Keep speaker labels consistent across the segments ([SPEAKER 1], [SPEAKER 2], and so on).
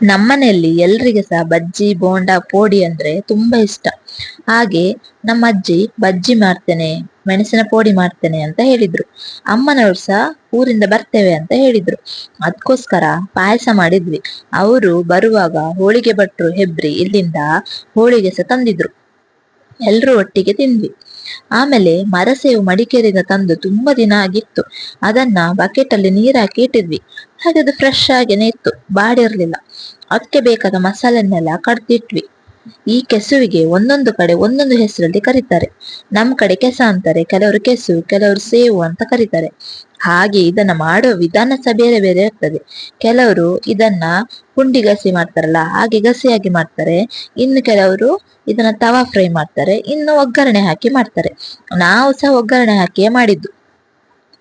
[SPEAKER 1] ನಮ್ಮನೆಯಲ್ಲಿ ಎಲ್ರಿಗೆ ಸಹ ಬಜ್ಜಿ, ಬೋಂಡ, ಪೋಡಿ ಅಂದ್ರೆ ತುಂಬಾ ಇಷ್ಟ. ಹಾಗೆ ನಮ್ಮ ಅಜ್ಜಿ ಬಜ್ಜಿ ಮಾಡ್ತೇನೆ, ಮೆಣಸಿನ ಪೋಡಿ ಮಾಡ್ತೇನೆ ಅಂತ ಹೇಳಿದ್ರು. ಅಮ್ಮನವ್ರು ಸಹ ಊರಿಂದ ಬರ್ತೇವೆ ಅಂತ ಹೇಳಿದ್ರು. ಅದಕ್ಕೋಸ್ಕರ ಪಾಯಸ ಮಾಡಿದ್ವಿ. ಅವರು ಬರುವಾಗ ಹೋಳಿಗೆ ಭಟ್ರು ಹೆಬ್ರಿ ಇಲ್ಲಿಂದ ಹೋಳಿಗೆ ಸಹ ತಂದಿದ್ರು. ಎಲ್ರೂ ಒಟ್ಟಿಗೆ ತಿಂದ್ವಿ. ಆಮೇಲೆ ಮರಸೇವು ಮಡಿಕೇರಿಯಿಂದ ತಂದು ತುಂಬಾ ದಿನ ಆಗಿತ್ತು. ಅದನ್ನ ಬಕೆಟ್ ಅಲ್ಲಿ ನೀರಾಕಿ ಇಟ್ಟಿದ್ವಿ. ಹಾಗೆ ಅದು ಫ್ರೆಶ್ ಆಗೇನೆ ಇತ್ತು. ಬಾಡಿರ್ಲಿಲ್ಲ. ಅದಕ್ಕೆ ಬೇಕಾದ ಮಸಾಲೆನೆಲ್ಲ ಕಡ್ದಿಟ್ವಿ. ಈ ಕೆಸುವಿಗೆ ಒಂದೊಂದು ಕಡೆ ಒಂದೊಂದು ಹೆಸರಲ್ಲಿ ಕರೀತಾರೆ. ನಮ್ ಕಡೆ ಕೆಸ ಅಂತಾರೆ, ಕೆಲವರು ಕೆಸು, ಕೆಲವರು ಸೇವು ಅಂತ ಕರೀತಾರೆ. ಹಾಗೆ ಇದನ್ನ ಮಾಡುವ ವಿಧಾನ ಸಹ ಬೇರೆ ಬೇರೆ ಇರ್ತದೆ. ಕೆಲವರು ಇದನ್ನ ಪುಂಡಿ ಗಸಿ ಮಾಡ್ತಾರಲ್ಲ, ಹಾಗೆ ಗಸಿಯಾಗಿ ಮಾಡ್ತಾರೆ. ಇನ್ನು ಕೆಲವರು ಇದನ್ನ ತವಾ ಫ್ರೈ ಮಾಡ್ತಾರೆ, ಇನ್ನು ಒಗ್ಗರಣೆ ಹಾಕಿ ಮಾಡ್ತಾರೆ. ನಾವು ಸಹ ಒಗ್ಗರಣೆ ಹಾಕಿಯೇ ಮಾಡಿದ್ದು.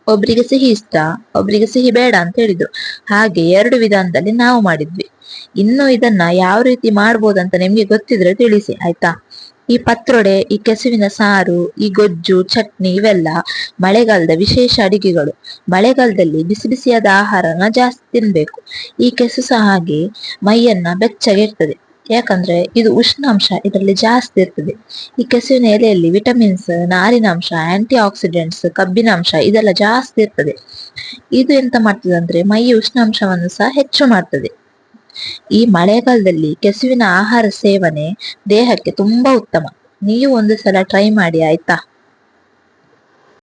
[SPEAKER 1] ಒಬ್ರಿಗೆ ಸಿಹಿ ಇಷ್ಟ, ಒಬ್ರಿಗೆ ಸಿಹಿ ಬೇಡ ಅಂತ ಹೇಳಿದ್ರು. ಹಾಗೆ ಎರಡು ವಿಧಾನದಲ್ಲಿ ನಾವು ಮಾಡಿದ್ವಿ. ಇನ್ನು ಇದನ್ನ ಯಾವ ರೀತಿ ಮಾಡ್ಬೋದಂತ ನಿಮ್ಗೆ ಗೊತ್ತಿದ್ರೆ ತಿಳಿಸಿ, ಆಯ್ತಾ? ಈ ಪತ್ರೊಡೆ, ಈ ಕೆಸುವಿನ ಸಾರು, ಈ ಗೊಜ್ಜು, ಚಟ್ನಿ ಇವೆಲ್ಲ ಮಳೆಗಾಲದ ವಿಶೇಷ ಅಡಿಗೆಗಳು. ಮಳೆಗಾಲದಲ್ಲಿ ಬಿಸಿ ಬಿಸಿಯಾದ ಆಹಾರನ ಜಾಸ್ತಿ ತಿನ್ಬೇಕು. ಈ ಕೆಸು ಸಹ ಹಾಗೆ ಮೈಯನ್ನ ಬೆಚ್ಚಗೆ ಇರ್ತದೆ. ಯಾಕಂದ್ರೆ ಇದು ಉಷ್ಣಾಂಶ ಇದರಲ್ಲಿ ಜಾಸ್ತಿ ಇರ್ತದೆ. ಈ ಕೆಸುವಿನ ಎಲೆಯಲ್ಲಿ ವಿಟಮಿನ್ಸ್ ನಾರಿನಾಂಶ ಆಂಟಿ ಆಕ್ಸಿಡೆಂಟ್ಸ್ ಕಬ್ಬಿನಾಂಶ ಇದೆಲ್ಲ ಜಾಸ್ತಿ ಇರ್ತದೆ. ಇದು ಎಂತ ಮಾಡ್ತದೆ ಅಂದ್ರೆ ಮೈಯ ಉಷ್ಣಾಂಶವನ್ನು ಸಹ ಹೆಚ್ಚು ಮಾಡ್ತದೆ. ಈ ಮಳೆಗಾಲದಲ್ಲಿ ಕೆಸುವಿನ ಆಹಾರ ಸೇವನೆ ದೇಹಕ್ಕೆ ತುಂಬಾ ಉತ್ತಮ. ನೀವು ಒಂದು ಸಲ ಟ್ರೈ ಮಾಡಿ ಆಯ್ತಾ?